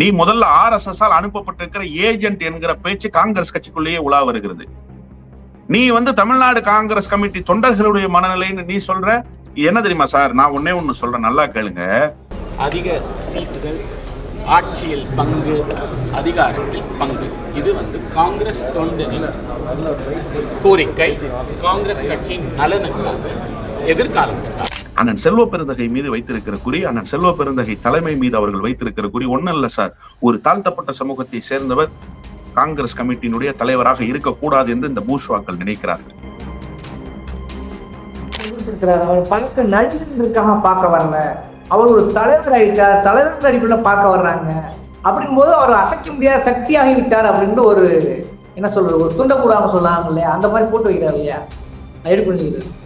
நீ முதல்ல R S S ஆல் அனுப்பப்பட்டிருக்கிற ஏஜென்ட் என்கிற பேச்சு காங்கிரஸ் கட்சிக்குள்ளேயே உலா வருகிறது. நீ வந்து தமிழ்நாடு காங்கிரஸ் கமிட்டி தொண்டர்களுடைய மனநிலைன்னு நீ சொல்ற? என்ன தெரியுமா சார்? நான் ஒன்னே ஒண்ணு சொல்றேன். நல்லா கேளுங்க. அதிக சீட்டுகள் ஆட்சியில் பங்கு அதிகாரத்தில் பங்கு. இது வந்து காங்கிரஸ் தொண்டனின் கோரிக்கை. காங்கிரஸ் கட்சியின் நலனுக்காக எதிர்காலத்துக்காக அண்ணன் செல்வ பெருந்தகை மீது வைத்திருக்கிற குறி அண்ணன் செல்வ பெருந்தகை தலைமை மீது அவர்கள் வைத்திருக்கிற குறி ஒன்றும் இல்லை சார். ஒரு தாழ்த்தப்பட்ட சமூகத்தை சேர்ந்தவர் காங்கிரஸ் கமிட்டியினுடைய தலைவராக இருக்கக்கூடாது என்று இந்த பூஷ்வாக்கள் நினைக்கிறார்கள். பக்க அவர் பார்க்க நடிகர்களுக்காக பார்க்க வரல. அவர் ஒரு தலைவர் ஆகிட்டார் தலைவர் அடிப்புல பார்க்க வர்றாங்க. அப்படிங்கும்போது அவர் அசைக்க முடியாத சக்தியாகி விட்டார் அப்படின்ட்டு ஒரு என்ன சொல்றது ஒரு துண்டக்கூடாம சொல்லாங்க இல்லையா? அந்த மாதிரி போட்டு வைக்கிறார் இல்லையா?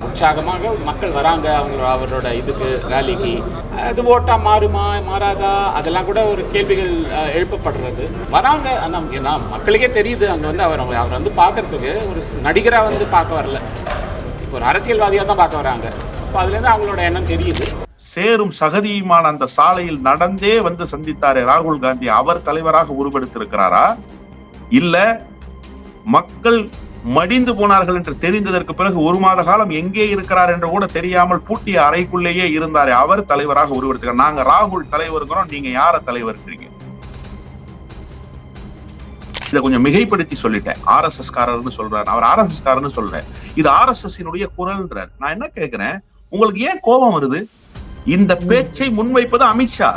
உற்சாகமாக மக்கள் வராங்க அவங்களோட அவரோட இதுக்கு ரேலிக்கு அது ஓட்டா மாறுமா மாறாதா? அதெல்லாம் கூட ஒரு கேள்விகள் எழுப்பப்படுறது. வராங்க ஆனால் மக்களுக்கே தெரியுது அங்கே வந்து அவர் அவங்க- அவர் வந்து பார்க்கறதுக்கு ஒரு நடிகராக வந்து பார்க்க வரல. இப்போ ஒரு அரசியல்வாதியாக தான் பார்க்க வராங்க. இப்போ அதுலேருந்து அவங்களோட எண்ணம் தெரியுது. சேரும் சகதியுமான அந்த சாலையில் நடந்தே வந்து சந்தித்தாரே ராகுல் காந்தி. அவர் தலைவராக உருவெடுத்திருக்கிறாரா? இல்ல மக்கள் மடிந்து போனார்கள் என்று தெரிந்ததற்கு பிறகு ஒரு மாத காலம் எங்கே இருக்கிறார் என்று கூட தெரியாமல் பூட்டிய அறைக்குள்ளேயே இருந்தாரே அவர் தலைவராக உருவெடுத்துக்கிறார் நாங்க ராகுல் தலைவருங்கிறோம் நீங்க யார தலைவர்ன்றீங்க இதை கொஞ்சம் மிகைப்படுத்தி சொல்லிட்டேன். ஆர் எஸ் எஸ் காரர்னு சொல்றாரு. அவர் ஆர் எஸ் எஸ் காரர்னு சொல்றேன் இது ஆர் எஸ் எஸ் குரல்ன்றார். நான் என்ன கேட்கிறேன் உங்களுக்கு ஏன் கோபம் வருது? இந்த பேச்சை முன்வைப்பது அமித்ஷா.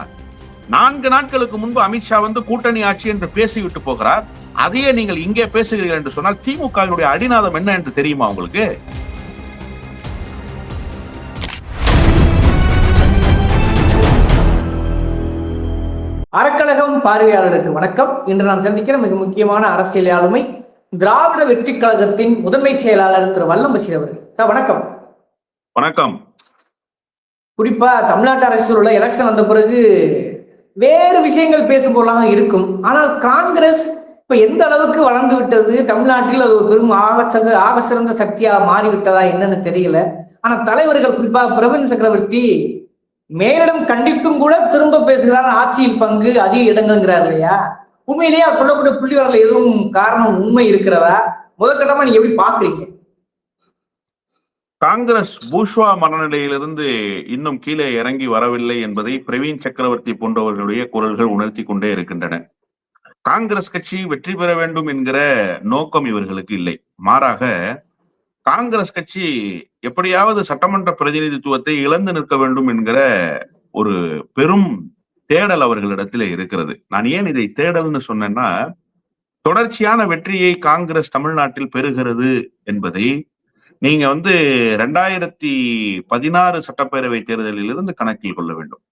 நான்கு நாட்களுக்கு முன்பு அமித்ஷா வந்து கூட்டணி ஆட்சி என்று பேசிவிட்டு போகிறார். அதையே நீங்கள் இங்கே பேசுகிறீர்கள் என்று சொன்னால் திமுகவினுடைய அடிநாதம் என்ன என்று தெரியுமா உங்களுக்கு? அறக்கழகம் பார்வையாளருக்கு வணக்கம். இன்று நாம் சந்திக்கிற மிக முக்கியமான அரசியல் ஆளுமை திராவிட வெற்றி கழகத்தின் முதன்மை செயலாளர் திரு வல்லம் பஷீர் அவர்கள். வணக்கம். வணக்கம். குறிப்பா தமிழ்நாட்டு அரசியல் உள்ள எலெக்ஷன் வந்த பிறகு வேறு விஷயங்கள் பேசும் பொருளாக இருக்கும். ஆனால் காங்கிரஸ் இப்ப எந்த அளவுக்கு வளர்ந்து விட்டது? தமிழ்நாட்டில் அது ஒரு பெரும் ஆக ஆக சிறந்த சக்தியா மாறிவிட்டதா என்னன்னு தெரியல. ஆனா தலைவர்கள் குறிப்பாக பிரவீன் சக்கரவர்த்தி மேலிடம் கண்டித்தும் கூட திரும்ப பேசுகிறார். ஆட்சியில் பங்கு அதிக இடங்கள்ங்கிறார் இல்லையா? உண்மையிலேயே அவர் சொல்லக்கூடிய புள்ளி வரல எதுவும் காரணம் உண்மை இருக்கிறதா? முதற்கட்டமா நீங்க எப்படி பாக்குறீங்க? காங்கிரஸ் பூஷ்வா மனநிலையிலிருந்து இன்னும் கீழே இறங்கி வரவில்லை என்பதை பிரவீன் சக்கரவர்த்தி போன்றவர்களுடைய குரல்கள் உணர்த்தி கொண்டே இருக்கின்றன. காங்கிரஸ் கட்சி வெற்றி பெற வேண்டும் என்கிற நோக்கம் இவர்களுக்கு இல்லை. மாறாக காங்கிரஸ் கட்சி எப்படியாவது சட்டமன்ற பிரதிநிதித்துவத்தை இழந்து நிற்க வேண்டும் என்கிற ஒரு பெரும் தேடல் அவர்களிடத்தில் இருக்கிறது. நான் ஏன் இதை தேடல்னு சொன்னேன்னா தொடர்ச்சியான வெற்றியை காங்கிரஸ் தமிழ்நாட்டில் பெறுகிறது என்பதை நீங்க வந்து ரெண்டாயிரத்தி பதினாறு சட்டப்பேரவை தேர்தலில் இருந்து கணக்கில் கொள்ள வேண்டும்.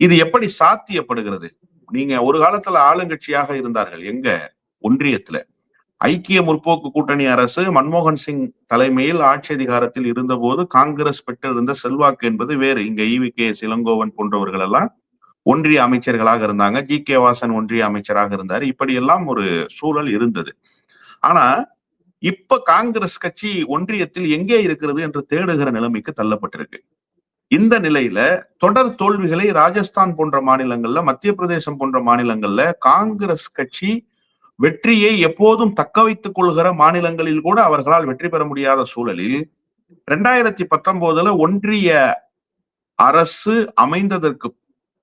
இது எப்படி சாத்தியப்படுகிறது? நீங்க ஒரு காலத்துல ஆளுங்கட்சியாக இருந்தார்கள். எங்க? ஒன்றியத்துல. ஐக்கிய முற்போக்கு கூட்டணி அரசு மன்மோகன் சிங் தலைமையில் ஆட்சி அதிகாரத்தில் இருந்தபோது காங்கிரஸ் பெற்றிருந்த செல்வாக்கு என்பது வேறு. இங்க ஈவி கே. இளங்கோவன் போன்றவர்கள் எல்லாம் ஒன்றிய அமைச்சர்களாக இருந்தாங்க. ஜி. கே. வாசன் ஒன்றிய அமைச்சராக இருந்தார். இப்படியெல்லாம் ஒரு சூழல் இருந்தது. ஆனா இப்ப காங்கிரஸ் கட்சி ஒன்றியத்தில் எங்கே இருக்கிறது என்று தேடுகிற நிலைமைக்கு தள்ளப்பட்டிருக்கு. இந்த நிலையில தொடர் தோல்விகளை ராஜஸ்தான் போன்ற மாநிலங்கள்ல மத்திய பிரதேசம் போன்ற மாநிலங்கள்ல காங்கிரஸ் கட்சி வெற்றியை எப்போதும் தக்க வைத்துக் கொள்கிற மாநிலங்களில் கூட அவர்களால் வெற்றி பெற முடியாத சூழலில் ரெண்டாயிரத்தி பத்தொன்பதுல ஒன்றிய அரசு அமைந்ததற்கு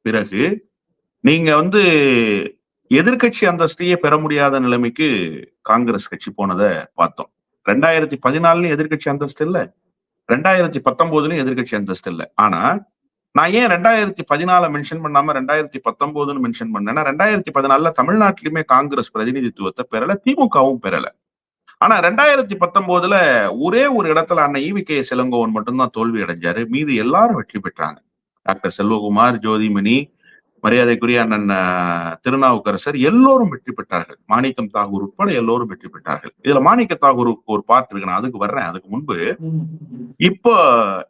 பிறகு நீங்க வந்து எதிர்க்கட்சி அந்தஸ்தையே பெற முடியாத நிலைமைக்கு காங்கிரஸ் கட்சி போனதை பார்த்தோம். ரெண்டாயிரத்தி பதினாலுலயும் எதிர்க்கட்சி அந்தஸ்து இல்ல. ரெண்டாயிரத்தி பத்தொன்பதுலயும் எதிர்கட்சி அந்தஸ்து இல்ல. ஆனா நான் ஏன் ரெண்டாயிரத்தி பதினால மென்ஷன் பண்ணாம ரெண்டாயிரத்தி பத்தொன்பதுன்னு மென்ஷன் பண்ணேன்னா ரெண்டாயிரத்தி பதினாலுல தமிழ்நாட்டிலுமே காங்கிரஸ் பிரதிநிதித்துவத்தை பெறல திமுகவும் பெறல. ஆனா ரெண்டாயிரத்தி பத்தொன்பதுல ஒரே ஒரு இடத்துல அண்ணன் ஈவி கே சிலங்கோவன் மட்டும்தான் தோல்வி அடைஞ்சாரு. மீது எல்லாரும் வெற்றி பெற்றாங்க. டாக்டர் செல்வகுமார் ஜோதிமணி மரியாதைக்குரிய அண்ணன் திருநாவுக்கரசர் எல்லோரும் வெற்றி பெற்றார்கள். மாணிக்கம் தாகூர் உட்பட எல்லோரும் வெற்றி பெற்றார்கள். இதுல மாணிக்க தாகூருக்கு ஒரு பார்ட் இருக்கு. நான் அதுக்கு வர்றேன். அதுக்கு முன்பு இப்போ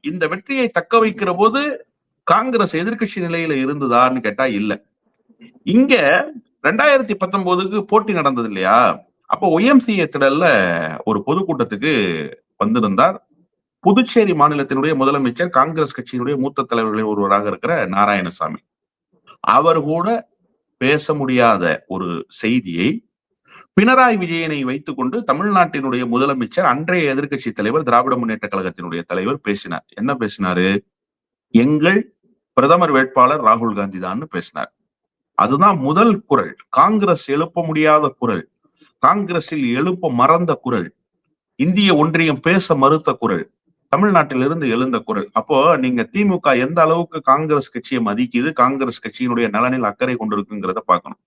இந்த வெற்றியை தக்க வைக்கிற போது காங்கிரஸ் எதிர்க்கட்சி நிலையில இருந்ததான்னு கேட்டா இல்ல. இங்க ரெண்டாயிரத்தி பத்தொன்பதுக்கு போட்டி நடந்தது இல்லையா? அப்போ ஒய்எம்சிஏ திடல்ல ஒரு பொதுக்கூட்டத்துக்கு வந்திருந்தார். புதுச்சேரி மாநிலத்தினுடைய முதலமைச்சர் காங்கிரஸ் கட்சியினுடைய மூத்த தலைவர்களில் ஒருவராக இருக்கிற நாராயணசாமி. அவர் கூட பேச முடியாத ஒரு செய்தியை பினராயி விஜயனை வைத்துக்கொண்டு தமிழ்நாட்டினுடைய முதலமைச்சர் அன்றைய எதிர்க்கட்சி தலைவர் திராவிட முன்னேற்ற கழகத்தினுடைய தலைவர் பேசினார். என்ன பேசினாரு? எங்கள் பிரதமர் வேட்பாளர் ராகுல் காந்தி தான் பேசினார். அதுதான் முதல் குரல். காங்கிரஸ் எழுப்ப முடியாத குரல். காங்கிரஸில் எழுப்ப மறந்த குரல். இந்திய ஒன்றியம் பேச மறுத்த குரல். தமிழ்நாட்டிலிருந்து எழுந்த குரல். அப்போ நீங்க திமுக எந்த அளவுக்கு காங்கிரஸ் கட்சியை மதிக்குது காங்கிரஸ் கட்சியினுடைய நலனில் அக்கறை கொண்டிருக்குங்கிறத பார்க்கணும்.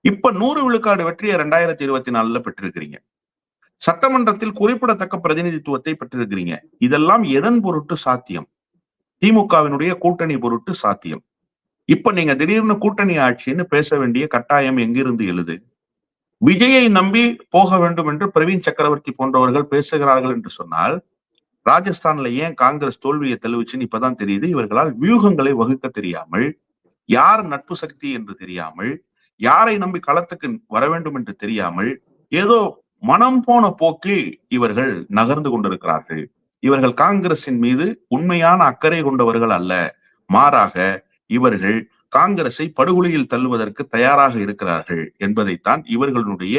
இப்ப நூறு விழுக்காடு வெற்றியை ரெண்டாயிரத்தி இருபத்தி நாலுல பெற்றிருக்கிறீங்க. சட்டமன்றத்தில் குறிப்பிடத்தக்க பிரதிநிதித்துவத்தை பெற்றிருக்கிறீங்க. இதெல்லாம் எதன் பொருட்டு சாத்தியம்? திமுகவினுடைய கூட்டணி பொருட்டு சாத்தியம். இப்ப நீங்க திடீர்னு கூட்டணி ஆட்சின்னு பேச வேண்டிய கட்டாயம் எங்கிருந்து எழுது? விஜயை நம்பி போக வேண்டும் என்று பிரவீன் சக்கரவர்த்தி போன்றவர்கள் பேசுகிறார்கள் என்று சொன்னால் ராஜஸ்தான்ல ஏன் காங்கிரஸ் தோல்வியை தெளிவிச்சுன்னு இப்பதான் தெரியுது. இவர்களால் வியூகங்களை வகுக்க தெரியாமல் யார் நட்பு சக்தி என்று தெரியாமல் யாரை நம்பி களத்துக்கு வர வேண்டும் என்று தெரியாமல் ஏதோ மனம் போன போக்கில் இவர்கள் நகர்ந்து கொண்டிருக்கிறார்கள். இவர்கள் காங்கிரசின் மீது உண்மையான அக்கறை கொண்டவர்கள் அல்ல. மாறாக இவர்கள் காங்கிரஸை படுகொலையில் தள்ளுவதற்கு தயாராக இருக்கிறார்கள் என்பதைத்தான் இவர்களுடைய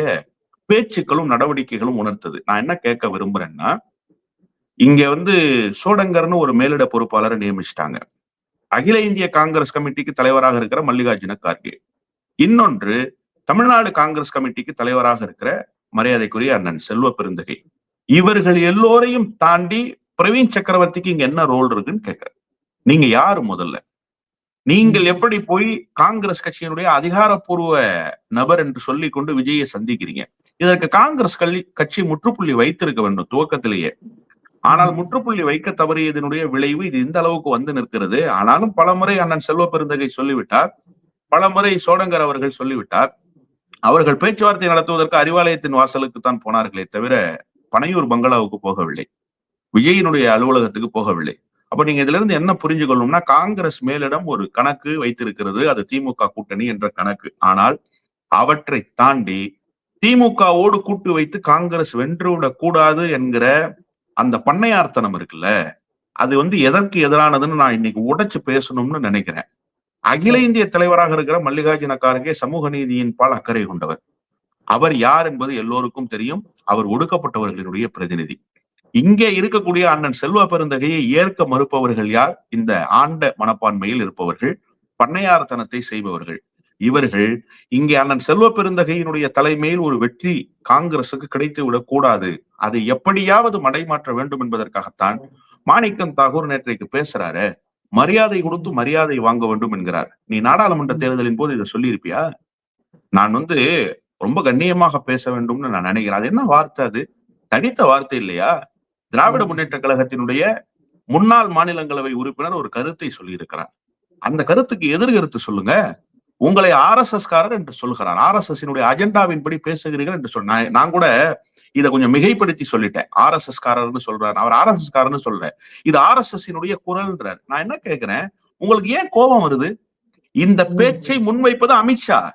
பேச்சுக்களும் நடவடிக்கைகளும் உணர்த்தது. நான் என்ன கேட்க விரும்புறேன்னா இங்க வந்து சோடங்கர்னு ஒரு மேலிட பொறுப்பாளரை நியமிச்சிட்டாங்க. அகில இந்திய காங்கிரஸ் கமிட்டிக்கு தலைவராக இருக்கிற மல்லிகார்ஜுன கார்கே. இன்னொன்று தமிழ்நாடு காங்கிரஸ் கமிட்டிக்கு தலைவராக இருக்கிற மரியாதைக்குரிய அண்ணன் செல்வ பெருந்தகை. இவர்கள் எல்லோரையும் தாண்டி பிரவீன் சக்கரவர்த்திக்கு இங்க என்ன ரோல் இருக்குன்னு கேட்கிறேன். நீங்க யாரு முதல்ல? நீங்கள் எப்படி போய் காங்கிரஸ் கட்சியினுடைய அதிகாரப்பூர்வ நபர் என்று சொல்லி கொண்டு விஜயை சந்திக்கிறீங்க? இதற்கு காங்கிரஸ் கல்வி கட்சி முற்றுப்புள்ளி வைத்திருக்க வேண்டும் துவக்கத்திலேயே. ஆனால் முற்றுப்புள்ளி வைக்க தவறியதனுடைய விளைவு இது இந்த அளவுக்கு வந்து நிற்கிறது. ஆனாலும் பலமுறை அண்ணன் செல்வ பெருந்தகை சொல்லிவிட்டார். பலமுறை சோடங்கர் அவர்கள் சொல்லிவிட்டார். அவர்கள் பேச்சுவார்த்தை நடத்துவதற்கு அறிவாலயத்தின் வாசலுக்கு தான் போனார்களே தவிர பனையூர் பங்களாவுக்கு போகவில்லை. விஜயினுடைய அலுவலகத்துக்கு போகவில்லை. அப்ப நீங்க இதுல இருந்து என்ன புரிஞ்சு கொள்ளணும்னா காங்கிரஸ் மேலிடம் ஒரு கணக்கு வைத்திருக்கிறது. அது திமுக கூட்டணி என்ற கணக்கு. ஆனால் அவற்றை தாண்டி திமுகவோடு கூட்டு வைத்து காங்கிரஸ் வென்றுவிடக் கூடாது என்கிற அந்த பண்ணையார்த்தனம் இருக்குல்ல அது வந்து எதற்கு எதிரானதுன்னு நான் இன்னைக்கு உடைச்சு பேசணும்னு நினைக்கிறேன். அகில இந்திய தலைவராக இருக்கிற மல்லிகார்ஜுன கார்கே சமூக நீதியின் பால் அக்கறை கொண்டவர். அவர் யார் என்பது எல்லோருக்கும் தெரியும். அவர் ஒடுக்கப்பட்டவர்களுடைய பிரதிநிதி. இங்கே இருக்கக்கூடிய அண்ணன் செல்வ பெருந்தகையை ஏற்க மறுப்பவர்கள் யார்? இந்த ஆண்ட மனப்பான்மையில் இருப்பவர்கள் பண்ணையார்த்தனத்தை செய்பவர்கள். இவர்கள் இங்கே அண்ணன் செல்வ பெருந்தகையினுடைய தலைமையில் ஒரு வெற்றி காங்கிரசுக்கு கிடைத்து விடக் கூடாது. அதை எப்படியாவது மடைமாற்ற வேண்டும் என்பதற்காகத்தான் மாணிக்கம் தாகூர் நேற்றைக்கு பேசுறாரு. மரியாதை கொடுத்து மரியாதை வாங்க வேண்டும் என்கிறார். நீ நாடாளுமன்ற தேர்தலின் போது இதை சொல்லியிருப்பியா? நான் வந்து ரொம்ப கண்ணியமாக பேச வேண்டும்னு நான் நினைக்கிறேன். அது என்ன வார்த்தை அது? தனித்த வார்த்தை இல்லையா? திராவிட முன்னேற்ற கழகத்தினுடைய முன்னாள் மாநிலங்களவை உறுப்பினர் ஒரு கருத்தை சொல்லியிருக்கிறார். அந்த கருத்துக்கு எதிர் கருத்து சொல்லுங்க. உங்களை ஆர் காரர் என்று சொல்கிறார் ஆர் அஜெண்டாவின் படி பேசுகிறீர்கள் என்று சொன்ன நான் கூட இதை கொஞ்சம் மிகைப்படுத்தி சொல்லிட்டேன். ஆர் காரர்னு சொல்றாரு. அவர் ஆர் காரர்னு சொல்றேன். இது ஆர் குரல்ன்றார். நான் என்ன கேட்கிறேன்? உங்களுக்கு ஏன் கோபம் வருது? இந்த பேச்சை முன்வைப்பது அமித்ஷா.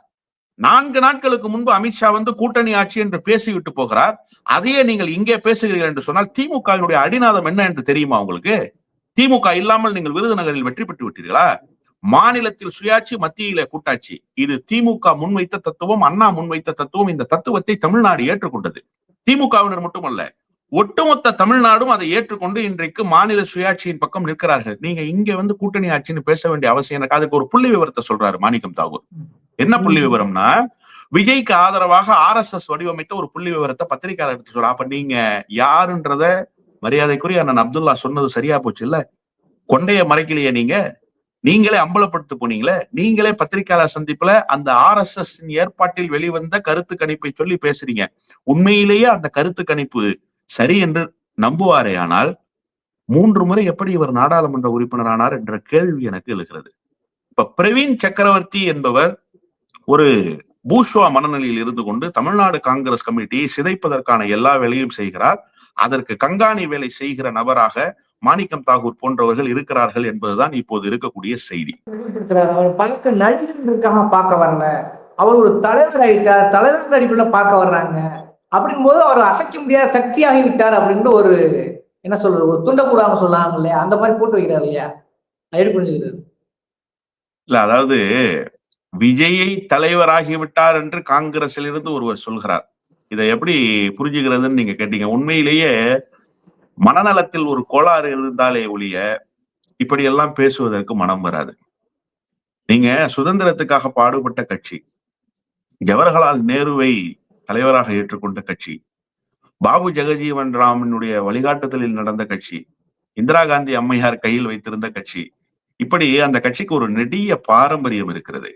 நான்கு நாட்களுக்கு முன்பு அமித்ஷா வந்து கூட்டணி ஆட்சி என்று பேசிவிட்டு போகிறார். அதையே நீங்கள் இங்கே பேசுகிறீர்கள் என்று சொன்னால் திமுகவினுடைய அடிநாதம் என்ன என்று தெரியுமா உங்களுக்கு? திமுக இல்லாமல் நீங்கள் விருதுநகரில் வெற்றி பெற்று விட்டீர்களா? மாநிலத்தில் சுயாட்சி மத்தியில கூட்டாட்சி. இது திமுக முன்வைத்த தத்துவம் அண்ணா முன்வைத்த தத்துவம் இந்த தத்துவத்தை தமிழ்நாடு ஏற்றுக்கொண்டது. திமுகவினர் மட்டுமல்ல ஒட்டுமொத்த தமிழ்நாடும் அதை ஏற்றுக்கொண்டு இன்றைக்கு மாநில சுயாட்சியின் பக்கம் நிற்கிறார்கள். நீங்க இங்க வந்து கூட்டணி ஆட்சின்னு பேச வேண்டிய அவசியம் எனக்கு. அதுக்கு ஒரு புள்ளி விவரத்தை சொல்றாரு மாணிக்கம் தாகூர். என்ன புள்ளி விவரம்னா விஜய்க்கு ஆதரவாக ஆர் எஸ் எஸ் வடிவமைத்த ஒரு புள்ளி விவரத்தை பத்திரிகையாளர் எடுத்து சொல்ற அப்ப நீங்க யாருன்றத மரியாதைக்குரிய அண்ணன் அப்துல்லா சொன்னது சரியா போச்சு இல்ல? கொண்டைய மறைக்கலையே நீங்க? நீங்களே அம்பலப்படுத்த போனீங்களே நீங்களே பத்திரிகையாளர் சந்திப்புல அந்த ஆர் எஸ் எஸ் ஏற்பாட்டில் வெளிவந்த கருத்து கணிப்பை சொல்லி பேசுறீங்க. உண்மையிலேயே அந்த கருத்து கணிப்பு சரி என்று நம்புவாரே ஆனால் மூன்று முறை எப்படி இவர் நாடாளுமன்ற உறுப்பினரானார் என்ற கேள்வி எனக்கு எழுகிறது. இப்ப பிரவீன் சக்கரவர்த்தி என்பவர் ஒரு பூஷ்வா மனநிலையில் இருந்து கொண்டு தமிழ்நாடு காங்கிரஸ் கமிட்டியை சிதைப்பதற்கான எல்லா வேலையும் செய்கிறார். அதற்கு கங்காணி வேலை செய்கிற நபராக மாணிக்கம் தாகூர் போன்றவர்கள் இருக்கிறார்கள் என்பதுதான் இப்போது இருக்கக்கூடிய செய்தி. அவர் பார்க்க நடிகர் இருக்காம பார்க்க வரல. அவர் ஒரு தலைவர் ஆயிட்டார். தலைவர் நடிப்புல பார்க்க வர்றாங்க. அப்படின் போது அவர் அசைக்க முடியாத சக்தியாகி விட்டார் அப்படின்ட்டு ஒரு என்ன சொல்றது ஒரு துண்டக்கூடாம சொல்லாங்க இல்லையா அந்த மாதிரி போட்டு வைக்கிறாரு இல்லையா? புரிஞ்சுக்கிறது இல்ல அதாவது விஜயை தலைவராகிவிட்டார் என்று காங்கிரஸில் இருந்து ஒருவர் சொல்கிறார். இதை எப்படி புரிஞ்சுக்கிறதுன்னு நீங்க கேட்டீங்க. உண்மையிலேயே மனநலத்தில் ஒரு கோளாறு இருந்தாலே ஒழிய இப்படியெல்லாம் பேசுவதற்கு மனம் வராது. நீங்க சுதந்திரத்துக்காக பாடுபட்ட கட்சி ஜவஹர்லால் நேருவை தலைவராக ஏற்றுக்கொண்ட கட்சி பாபு ஜெகஜீவன் ராமனுடைய வழிகாட்டுதலில் நடந்த கட்சி இந்திரா காந்தி அம்மையார் கையில் வைத்திருந்த கட்சி இப்படி அந்த கட்சிக்கு ஒரு நெடிய பாரம்பரியம் இருக்கிறது.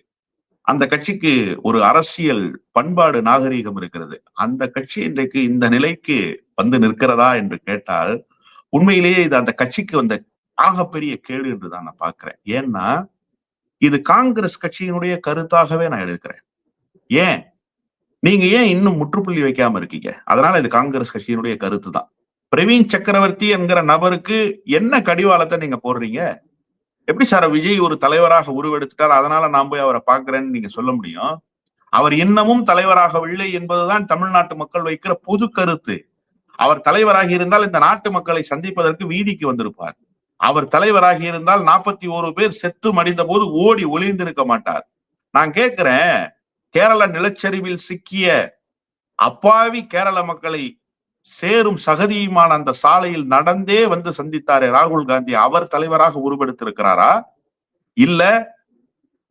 அந்த கட்சிக்கு ஒரு அரசியல் பண்பாடு நாகரீகம் இருக்கிறது. அந்த கட்சி இன்றைக்கு இந்த நிலைக்கு வந்து நிற்கிறதா என்று கேட்டால் உண்மையிலேயே இது அந்த கட்சிக்கு வந்த ஆகப்பெரிய கேடு என்று தான் நான் பார்க்கிறேன். ஏன்னா இது காங்கிரஸ் கட்சியினுடைய கருத்தாகவே நான் எடுக்கிறேன். ஏன்? நீங்க ஏன் இன்னும் முற்றுப்புள்ளி வைக்காம இருக்கீங்க? அதனால இது காங்கிரஸ் கட்சியினுடைய கருத்து தான் பிரவீன் சக்கரவர்த்தி என்கிற நபருக்கு என்ன கடிவாளத்தை நீங்க போடுறீங்க? எப்படி சார் விஜய் ஒரு தலைவராக உருவெடுத்துட்டார்? அதனால நான் போய் அவரை பாக்குறேன்னு நீங்க சொல்ல முடியும். அவர் இன்னமும் தலைவராகவில்லை என்பதுதான் தமிழ்நாட்டு மக்கள் வைக்கிற பொது கருத்து. அவர் தலைவராகி இருந்தால் இந்த நாட்டு மக்களை சந்திப்பதற்கு வீதிக்கு வந்திருப்பார். அவர் தலைவராகி இருந்தால் நாற்பத்தி ஒரு பேர் செத்து மடிந்த போது ஓடி ஒளிந்திருக்க மாட்டார். நான் கேட்கிறேன் கேரள நிலச்சரிவில் சிக்கிய அப்பாவி கேரள மக்களை சேரும் சகதியுமான அந்த சாலையில் நடந்தே வந்து சந்தித்தாரே ராகுல் காந்தி. அவர் தலைவராக உருவெடுத்திருக்கிறாரா? இல்ல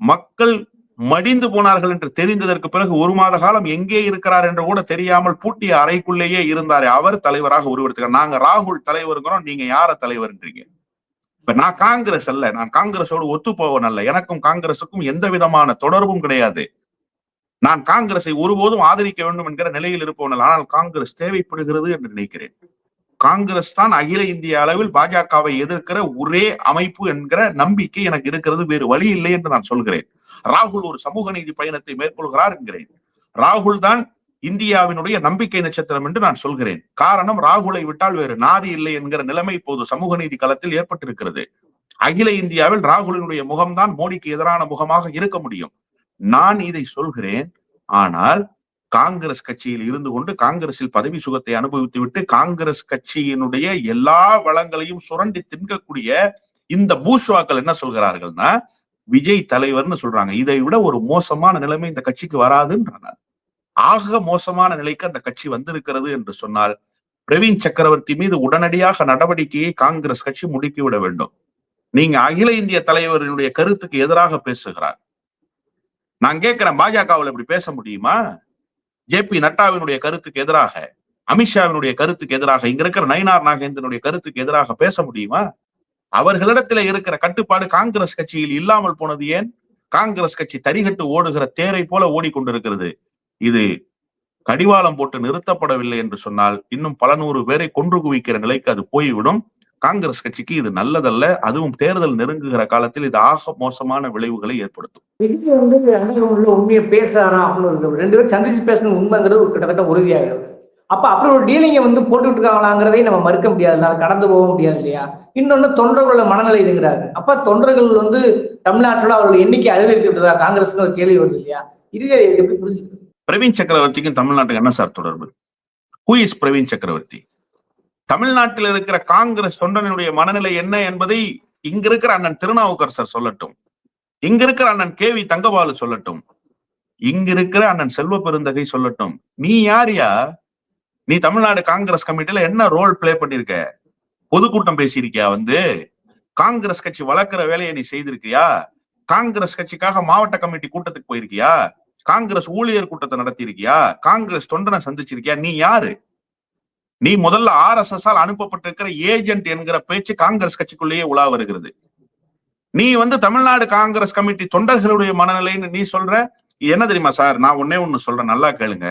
மக்கள் மடிந்து போனார்கள் என்று தெரிந்ததற்கு பிறகு ஒரு மாத காலம் எங்கே இருக்கிறார் என்று கூட தெரியாமல் பூட்டிய அறைக்குள்ளேயே இருந்தாரே அவர் தலைவராக உருவெடுத்துக்கிறார் நாங்க ராகுல் தலைவருங்கிறோம் நீங்க யார தலைவர்ன்றீங்க இப்ப நான் காங்கிரஸ் அல்ல நான் காங்கிரஸோடு ஒத்து போவன் அல்ல. எனக்கும் காங்கிரசுக்கும் எந்த விதமான தொடர்பும் கிடையாது. நான் காங்கிரஸை ஒருபோதும் ஆதரிக்க வேண்டும் என்கிற நிலையில் இருப்பவன் ஆனால் காங்கிரஸ் தேவைப்படுகிறது என்று நினைக்கிறேன். காங்கிரஸ் தான் அகில இந்திய அளவில் பாஜகவை எதிர்க்கிற ஒரே அமைப்பு என்கிற நம்பிக்கை எனக்கு இருக்கிறது வேறு வழி இல்லை என்று நான் சொல்கிறேன். ராகுல் ஒரு சமூக நீதி பயணத்தை மேற்கொள்கிறார் என்கிறேன். ராகுல் தான் இந்தியாவினுடைய நம்பிக்கை நட்சத்திரம் என்று நான் சொல்கிறேன். காரணம் ராகுலை விட்டால் வேறு நாதி இல்லை என்கிற நிலைமை இப்போது சமூக நீதி களத்தில் ஏற்பட்டிருக்கிறது. அகில இந்தியாவில் ராகுலினுடைய முகம்தான் மோடிக்கு எதிரான முகமாக இருக்க முடியும். நான் இதை சொல்கிறேன். ஆனால் காங்கிரஸ் கட்சியில் இருந்து கொண்டு காங்கிரஸில் பதவி சுகத்தை அனுபவித்து விட்டு காங்கிரஸ் கட்சியினுடைய எல்லா வளங்களையும் சுரண்டி தின்கக்கூடிய இந்த பூஷ்வாக்கள் என்ன சொல்கிறார்கள்னா விஜய் தலைவர்னு சொல்றாங்க. இதை விட ஒரு மோசமான நிலைமை இந்த கட்சிக்கு வராதுன்றாங்க. ஆக மோசமான நிலைக்கு அந்த கட்சி வந்திருக்கிறது என்று சொன்னால் பிரவீன் சக்கரவர்த்தி மீது உடனடியாக நடவடிக்கையை காங்கிரஸ் கட்சி முடுக்கிவிட வேண்டும். நீங்க அகில இந்திய தலைவரினுடைய கருத்துக்கு எதிராக பேசுகிறார். நான் கேட்கிறேன் பாஜகவில் இப்படி பேச முடியுமா? ஜே பி நட்டாவினுடைய கருத்துக்கு எதிராக அமித்ஷாவினுடைய கருத்துக்கு எதிராக இங்க இருக்கிற நயினார் நாகேந்திரனுடைய கருத்துக்கு எதிராக பேச முடியுமா? அவர்களிடத்துல இருக்கிற கட்டுப்பாடு காங்கிரஸ் கட்சியில் இல்லாமல் போனது ஏன்? காங்கிரஸ் கட்சி தரிகட்டு ஓடுகிற தேரை போல ஓடிக்கொண்டிருக்கிறது. இது கடிவாளம் போட்டு நிறுத்தப்படவில்லை என்று சொன்னால் இன்னும் பல நூறு பேரை கொன்று குவிக்கிற நிலைக்கு அது போய்விடும். காங்கிரஸ் கட்சிக்கு இது நல்லதல்ல. அதுவும் தேர்தல் நெருங்குகிற காலத்தில் இது ஆக மோசமான விளைவுகளை ஏற்படுத்தும். விஜய் வந்து உண்மையை பேசுறாரா அப்படின்னு ரெண்டு பேரும் சந்திச்சு பேசுறது உண்மைங்கிறது ஒரு கிட்டத்தட்ட உறுதியாகிறது அப்ப அப்படி ஒரு டீலிங்கை வந்து போட்டுட்டு இருக்காங்களாங்கிறதையும் நம்ம மறுக்க முடியாது. அதை கடந்து போக முடியாது இல்லையா? இன்னொன்னு தொண்டர்களோட மனநிலை இதுங்கிறாரு. அப்ப தொண்டர்கள் வந்து தமிழ்நாட்டுல அவர்கள் எண்ணிக்கை அதிகரித்து விட்டதா? காங்கிரஸ்க்கு ஒரு கேள்வி வருது இல்லையா? இது எப்படி புரிஞ்சுக்கிறது? பிரவீன் சக்கரவர்த்திக்கும் தமிழ்நாட்டுக்கு என்ன சார் தொடர்பு? ஹூ இஸ் பிரவீன் சக்கரவர்த்தி தமிழ்நாட்டில் இருக்கிற காங்கிரஸ் தொண்டனுடைய மனநிலை என்ன என்பதை இங்க இருக்கிற அண்ணன் திருநாவுக்கரசர் சொல்லட்டும். இங்க இருக்கிற அண்ணன் கே வி தங்கபாலு சொல்லட்டும். இங்க இருக்கிற அண்ணன் செல்வ பெருந்தகை சொல்லட்டும். நீ யாரியா நீ தமிழ்நாடு காங்கிரஸ் கமிட்டில என்ன ரோல் பிளே பண்ணிருக்க? பொதுக்கூட்டம் பேசியிருக்கியா வந்து? காங்கிரஸ் கட்சி வளர்க்கிற வேலையை நீ செய்திருக்கியா? காங்கிரஸ் கட்சிக்காக மாவட்ட கமிட்டி கூட்டத்துக்கு போயிருக்கியா? காங்கிரஸ் ஊழியர் கூட்டத்தை நடத்தி இருக்கியா காங்கிரஸ் தொண்டனை சந்திச்சிருக்கியா? நீ யாரு? நீ முதல்ல ஆர் எஸ் எஸ் ஆல் அனுப்பப்பட்டிருக்கிற ஏஜென்ட் என்கிற பேச்சு காங்கிரஸ் கட்சிக்குள்ளேயே உலா வருகிறது. நீ வந்து தமிழ்நாடு காங்கிரஸ் கமிட்டி தொண்டர்களுடைய மனநிலைன்னு நீ சொல்ற? என்ன தெரியுமா சார்? நான் ஒன்னே ஒண்ணு சொல்றேன். நல்லா கேளுங்க.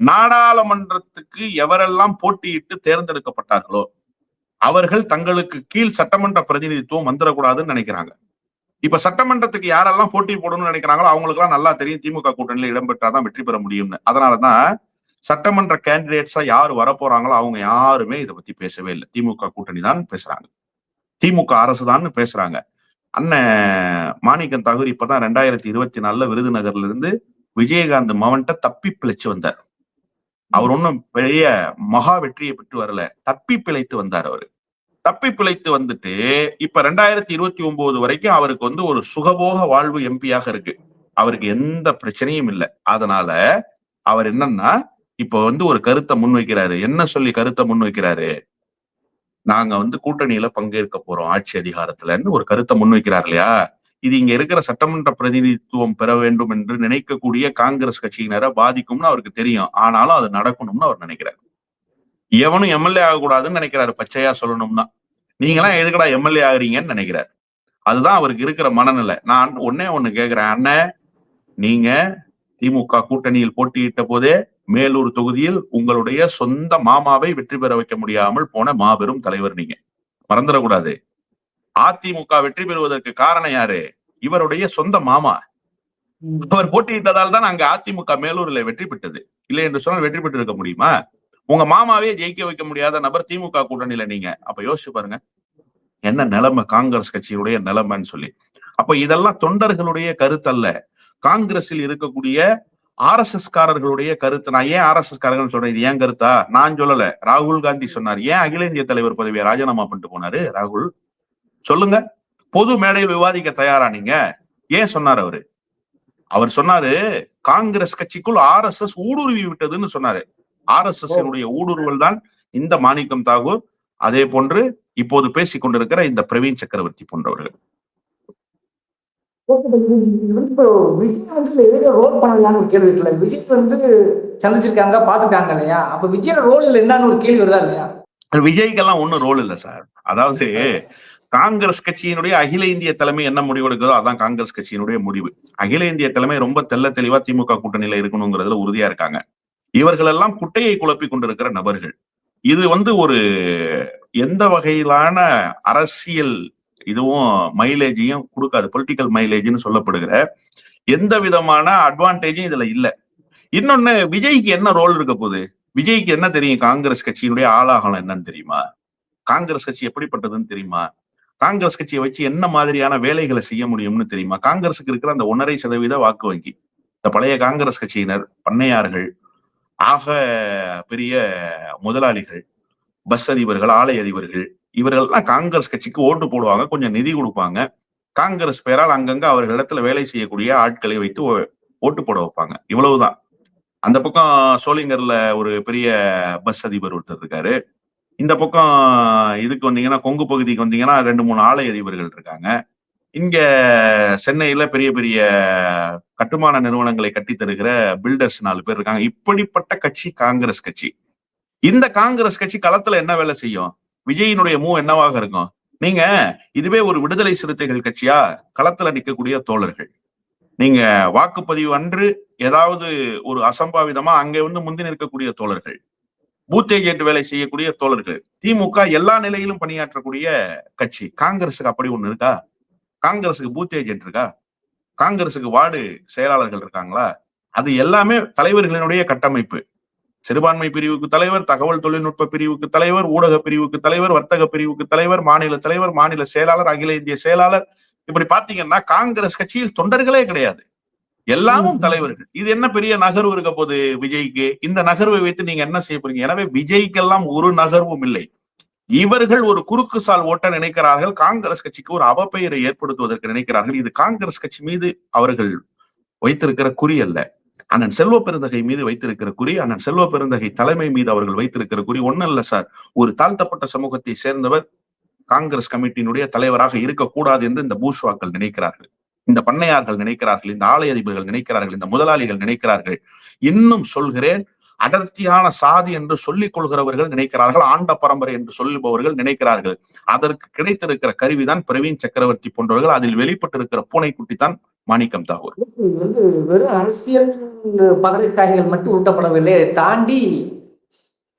நாடாளுமன்றத்துக்கு எவரெல்லாம் போட்டியிட்டு தேர்ந்தெடுக்கப்பட்டார்களோ அவர்கள் தங்களுக்கு கீழ் சட்டமன்ற பிரதிநிதித்துவம் வந்துடக்கூடாதுன்னு நினைக்கிறாங்க. இப்ப சட்டமன்றத்துக்கு யாரெல்லாம் போட்டி போடணும்னு நினைக்கிறாங்களோ அவங்களுக்கு எல்லாம் நல்லா தெரியும். திமுக கூட்டணியில இடம்பெற்றாதான் வெற்றி பெற முடியும்னு. அதனாலதான் சட்டமன்ற கேண்டிடேட்ஸா யார் வரப்போறாங்களோ அவங்க யாருமே இதை பத்தி பேசவே இல்லை. திமுக கூட்டணி தான் பேசுறாங்க. திமுக அரசு தான் பேசுறாங்க. அண்ணன் மாணிக்கம் தகுதி இப்பதான் ரெண்டாயிரத்தி இருபத்தி நாலுல விருதுநகர்ல இருந்து விஜயகாந்த் மவன்ட்ட தப்பி பிழைச்சு வந்தார். அவர் ஒன்றும் பெரிய மகா வெற்றியை பெற்று வரல. தப்பி பிழைத்து வந்தார் அவரு. தப்பி பிழைத்து வந்துட்டு இப்ப ரெண்டாயிரத்தி இருபத்தி ஒன்பது வரைக்கும் அவருக்கு வந்து ஒரு சுகபோக வாழ்வு எம்பியாக இருக்கு. அவருக்கு எந்த பிரச்சனையும் இல்லை. அதனால அவர் என்னன்னா இப்ப வந்து ஒரு கருத்தை முன்வைக்கிறாரு. என்ன சொல்லி கருத்தை முன்வைக்கிறாரு? நாங்க வந்து கூட்டணியில பங்கேற்க போறோம் ஆட்சி அதிகாரத்துலன்னு ஒரு கருத்தை முன்வைக்கிறார் இல்லையா? இது இங்க இருக்கிற சட்டமன்ற பிரதிநிதித்துவம் பெற வேண்டும் என்று நினைக்கக்கூடிய காங்கிரஸ் கட்சியினரை பாதிக்கும்னு அவருக்கு தெரியும். ஆனாலும் அது நடக்கணும்னு அவர் நினைக்கிறார். எவனும் எம்எல்ஏ ஆகக்கூடாதுன்னு நினைக்கிறாரு. பச்சையா சொல்லணும்னா. நீங்களாம் எதுக்கடா எம்எல்ஏ ஆகுறீங்கன்னு நினைக்கிறாரு. அதுதான் அவருக்கு இருக்கிற மனநிலை. நான் ஒன்னே ஒண்ணு கேக்குறேன். அண்ணன் நீங்க திமுக கூட்டணியில் போட்டியிட்ட போதே மேலூர் தொகுதியில் உங்களுடைய சொந்த மாமாவை வெற்றி பெற வைக்க முடியாமல் போன மாபெரும் தலைவர் நீங்க. மறந்துடக்கூடாது. அதிமுக வெற்றி பெறுவதற்கு காரணம் யாரு? இவருடைய சொந்த மாமா. அவர் போட்டியிட்டதால் தான் அங்க அதிமுக மேலூர்ல வெற்றி பெற்றது. இல்லை என்று சொன்னால் வெற்றி பெற்று இருக்க முடியுமா? உங்க மாமாவே ஜெயிக்க வைக்க முடியாத நபர் திமுக கூட்டணியில நீங்க. அப்ப யோசிச்சு பாருங்க. என்ன நிலைமை? காங்கிரஸ் கட்சியுடைய நிலைமைன்னு சொல்லி. அப்ப இதெல்லாம் தொண்டர்களுடைய கருத்தல்ல. காங்கிரஸில் இருக்கக்கூடிய ஆர் எஸ் எஸ் காரர்களுடைய கருத்து. நான் ஏன் ஆர் எஸ் எஸ் காரர்கள் சொல்றேன்? இது ஏன் கருத்தா? நான் சொல்லல. ராகுல் காந்தி சொன்னார். ஏன் அகில இந்திய தலைவர் பதவியை ராஜினாமா பண்ணிட்டு போனாரு? ராகுல் சொல்லுங்க. பொது மேடையில் விவாதிக்க தயாரா நீங்க? ஏன் சொன்னார் அவரு? அவர் சொன்னாரு காங்கிரஸ் கட்சிக்குள் ஆர் எஸ் எஸ் ஊடுருவி விட்டதுன்னு சொன்னாரு. ஆர் எஸ் எஸ் ஊடுருவல் தான் இந்த மாணிக்கம் தாகூர். அதே போன்று இப்போது பேசிக் கொண்டிருக்கிற இந்த பிரவீன் சக்கரவர்த்தி போன்றவர்கள் ஓகே, இது இது வந்து இப்போ விஜய் வந்து எதுக்கு ரோல் பண்ணலையான்னு ஒரு கேள்வி இருக்குல்ல. விஜய் வந்து சந்திச்சிருக்காங்க பாத்துட்டாங்க இல்லையா? அப்ப விஜயோட ரோல் இல்ல என்னன்னு ஒரு கேள்வி வருதா இல்லையா? விஜய்க்கெல்லாம் ஒண்ணும் ரோல் இல்ல சார். அதாவது காங்கிரஸ் கட்சியினுடைய அகில இந்திய தலைமை என்ன முடிவு எடுக்குதோ அதான் காங்கிரஸ் கட்சியினுடைய முடிவு. அகில இந்திய தலைமை ரொம்ப தெள்ள தெளிவா திமுக கூட்டணியில இருக்கணுங்கிறதுல உறுதியா இருக்காங்க. இவர்கள் எல்லாம் குட்டையை குழப்பி கொண்டிருக்கிற நபர்கள். இது வந்து ஒரு எந்த வகையிலான அரசியல் இதுவும் மைலேஜையும் கொடுக்காது. பொலிட்டிக்கல் மைலேஜ்னு சொல்லப்படுகிற எந்த விதமான அட்வான்டேஜும் இதுல இல்லை. இன்னொன்னு விஜய்க்கு என்ன ரோல் இருக்க போகுது? விஜய்க்கு என்ன தெரியும்? காங்கிரஸ் கட்சியினுடைய ஆளாகலம் என்னன்னு தெரியுமா? காங்கிரஸ் கட்சி எப்படிப்பட்டதுன்னு தெரியுமா? காங்கிரஸ் கட்சியை வச்சு என்ன மாதிரியான வேலைகளை செய்ய முடியும்னு தெரியுமா? காங்கிரஸுக்கு இருக்கிற அந்த ஒன்னரை சதவீத வாக்கு வங்கி இந்த பழைய காங்கிரஸ் கட்சியினர் பண்ணையார்கள் ஆக பெரிய முதலாளிகள் பஸ் அதிபர்கள் ஆலை அதிபர்கள் இவர்கள்லாம் காங்கிரஸ் கட்சிக்கு ஓட்டு போடுவாங்க கொஞ்சம் நிதி கொடுப்பாங்க. காங்கிரஸ் பேரால் அங்கங்க அவர்களிடத்துல வேலை செய்யக்கூடிய ஆட்களை வைத்து ஓட்டு போட வைப்பாங்க. இவ்வளவுதான். அந்த பக்கம் சோளிங்கர்ல ஒரு பெரிய பஸ் அதிபர் ஒருத்தர் இருக்காரு. இந்த பக்கம் இதுக்கு வந்தீங்கன்னா கொங்கு பகுதிக்கு வந்தீங்கன்னா ரெண்டு மூணு ஆலை அதிபர்கள் இருக்காங்க. இங்க சென்னையில பெரிய பெரிய கட்டுமான நிறுவனங்களை கட்டி தருகிற பில்டர்ஸ் நாலு பேர் இருக்காங்க. இப்படிப்பட்ட கட்சி காங்கிரஸ் கட்சி. இந்த காங்கிரஸ் கட்சி களத்துல என்ன வேலை செய்யும்? விஜயினுடைய மூவ் என்னவாக இருக்கும்? நீங்க இதுவே ஒரு விடுதலை சிறுத்தைகள் கட்சியா? களத்துல நிற்கக்கூடிய தோழர்கள். நீங்க வாக்குப்பதிவு அன்று ஏதாவது ஒரு அசம்பாவிதமா அங்கே வந்து முந்தி நிற்கக்கூடிய தோழர்கள். பூத் ஏஜென்ட் வேலை செய்யக்கூடிய தோழர்கள். திமுக எல்லா நிலையிலும் பணியாற்றக்கூடிய கட்சி. காங்கிரஸுக்கு அப்படி ஒண்ணு இருக்கா? காங்கிரஸுக்கு பூத் ஏஜென்ட் இருக்கா? காங்கிரஸுக்கு வார்டு செயலாளர்கள் இருக்காங்களா? அது எல்லாமே தலைவர்களினுடைய கட்டமைப்பு. சிறுபான்மை பிரிவுக்கு தலைவர் தகவல் தொழில்நுட்ப பிரிவுக்கு தலைவர் ஊடக பிரிவுக்கு தலைவர் வர்த்தக பிரிவுக்கு தலைவர் மாநில தலைவர் மாநில செயலாளர் அகில இந்திய செயலாளர். இப்படி பாத்தீங்கன்னா காங்கிரஸ் கட்சியில் தொண்டர்களே கிடையாது. எல்லாமும் தலைவர்கள். இது என்ன பெரிய நகர்வு இருக்க போது விஜய்க்கு? இந்த நகர்வை வைத்து நீங்க என்ன செய்ய போறீங்க? எனவே விஜய்க்கெல்லாம் ஒரு நகர்வும் இல்லை. இவர்கள் ஒரு குறுக்கு சால் ஓட்ட நினைக்கிறார்கள். காங்கிரஸ் கட்சிக்கு ஒரு அவப்பெயரை ஏற்படுத்துவதற்கு நினைக்கிறார்கள். இது காங்கிரஸ் கட்சி மீது அவர்கள் வைத்திருக்கிற குறி அல்ல. அண்ணன் செல்வ பெருந்தகை மீது வைத்திருக்கிற குறி அண்ணன் செல்வ பெருந்தகை தலைமை மீது அவர்கள் வைத்திருக்கிற குறி ஒன்னும் இல்ல சார். ஒரு தாழ்த்தப்பட்ட சமூகத்தை சேர்ந்தவர் காங்கிரஸ் கமிட்டியினுடைய தலைவராக இருக்கக்கூடாது என்று இந்த பூஷ்வாக்கள் நினைக்கிறார்கள். இந்த பண்ணையார்கள் நினைக்கிறார்கள் இந்த ஆலை அதிபர்கள் நினைக்கிறார்கள் இந்த முதலாளிகள் நினைக்கிறார்கள். இன்னும் சொல்கிறேன் அடர்த்தியான சாதி என்று சொல்லிக் கொள்கிறவர்கள் நினைக்கிறார்கள் ஆண்ட பரம்பரை என்று சொல்லுபவர்கள் நினைக்கிறார்கள். அதற்கு கிடைத்திருக்கிற கருவிதான் பிரவீன் சக்கரவர்த்தி போன்றவர்கள் அதில் வெளிப்பட்டிருக்கிற பூனைக்குட்டி தான் மாணிக்கம் தாகூர். வந்து வெறும் அரசியல் பகடைக்காய்கள் மட்டும் ஊட்டப்படவில்லை தாண்டி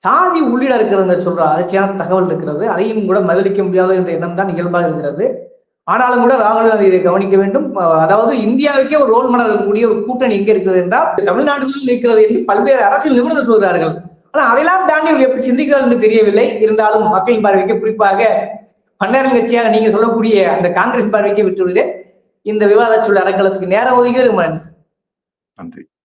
தாண்டி சாதி உள்ளிட இருக்கிறத சொல்ற அதிர்ச்சியான தகவல் இருக்கிறது. அதையும் கூட மதிலிக்க முடியாது என்ற எண்ணம் தான் இயல்பாக இருக்கிறது. ஆனாலும் கூட ராகுல் காந்தி இதை கவனிக்க வேண்டும். அதாவது இந்தியாவுக்கே ஒரு ரோல் மாடல் இருக்கக்கூடிய ஒரு கூட்டணி எங்க இருக்கிறது என்றால் தமிழ்நாட்டில் இருக்கிறது என்று பல்வேறு அரசியல் நிபுணர்கள் சொல்கிறார்கள். ஆனா அதையெல்லாம் தாண்டி இவர் எப்படி சிந்திக்கிறது என்று தெரியவில்லை. இருந்தாலும் மக்களின் பார்வைக்கு குறிப்பாக பன்னரங்கட்சியாக நீங்க சொல்லக்கூடிய அந்த காங்கிரஸ் பார்வைக்கு விட்டுள்ளேன். இந்த விவாத சூழல் அரங்கலத்துக்கு நேரம் ஒதுக்கி நன்றி.